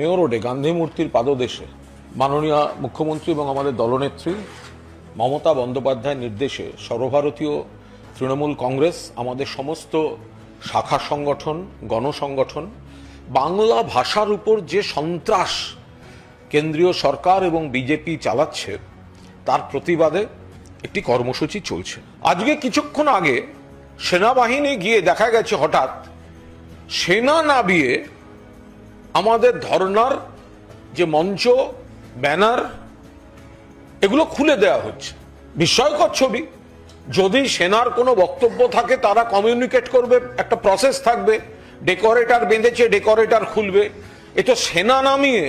Mayor রোডে গান্ধী মূর্তির পাদদেশে মাননীয় মুখ্যমন্ত্রী এবং আমাদের দলনেত্রী মমতা বন্দ্যোপাধ্যায়ের নির্দেশে সর্বভারতীয় তৃণমূল কংগ্রেস, আমাদের সমস্ত শাখা সংগঠন, গণসংগঠন, বাংলা ভাষার উপর যে সন্ত্রাস কেন্দ্রীয় সরকার এবং বিজেপি চালাচ্ছে, তার প্রতিবাদে একটি কর্মসূচি চলছে। আজকে কিছুক্ষণ আগে সেনাবাহিনী গিয়ে দেখা গেছে হঠাৎ, সেনা নাবিয়ে আমাদের ধর্নার যে মঞ্চ, ব্যানার, এগুলো খুলে দেওয়া হচ্ছে। বিস্ময়কর ছবি। যদি সেনার কোনো বক্তব্য থাকে, তারা কমিউনিকেট করবে, একটা প্রসেস থাকবে। ডেকোরেটর বেঁধেছে ডেকোরেটর খুলবে। এ তো সেনা নামিয়ে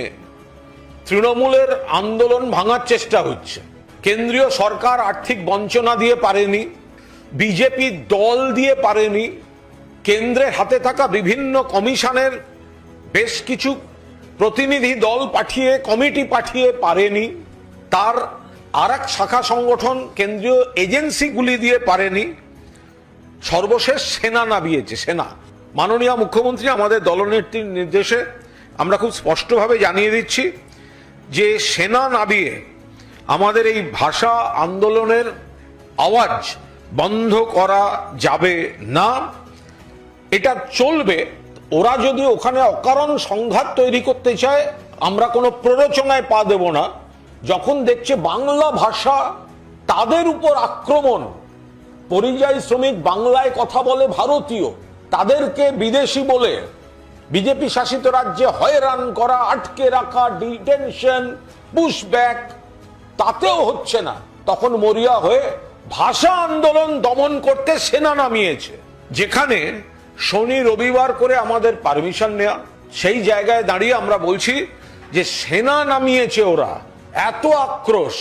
তৃণমূলের আন্দোলন ভাঙার চেষ্টা হচ্ছে। কেন্দ্রীয় সরকার আর্থিক বঞ্চনা দিয়ে পারেনি, বিজেপি দল দিয়ে পারেনি, কেন্দ্রের হাতে থাকা বিভিন্ন কমিশনের বেশ কিছু প্রতিনিধি দল পাঠিয়ে, কমিটি পাঠিয়ে পারেনি। তার আর এক শাখা সংগঠন কেন্দ্রীয় এজেন্সিগুলি দিয়ে পারেনি। সর্বশেষ সেনা নামিয়েছে, সেনা। মাননীয় মুখ্যমন্ত্রী আমাদের দলনেত্রীর নির্দেশে আমরা খুব স্পষ্টভাবে জানিয়ে দিচ্ছি যে সেনা নাবিয়ে আমাদের এই ভাষা আন্দোলনের আওয়াজ বন্ধ করা যাবে না। এটা চলবে ওরা যদি ওখানে অকারণ সংঘাত তৈরি করতে চায়, আমরা কোনো প্ররোচনায় পা দেব না। যখন দেখছে বাংলা ভাষা তাদের উপর আক্রমণ, পরিযায়ী শ্রমিক বাংলায় কথা বলে ভারতীয়, তাদেরকে বিদেশি বলে বিজেপি শাসিত রাজ্যে হয়রান করা, আটকে রাখা, ডিটেনশন, পুশব্যাক, তাতেও হচ্ছে না। তখন মরিয়া হয়ে ভাষা আন্দোলন দমন করতে সেনা নামিয়েছে। যেখানে শনি রবিবার করে আমাদের পারমিশন নেওয়া সেই জায়গায় দাঁড়িয়ে আমরা বলছি যে সেনা নামিয়েছে ওরা। এত আক্রোশ।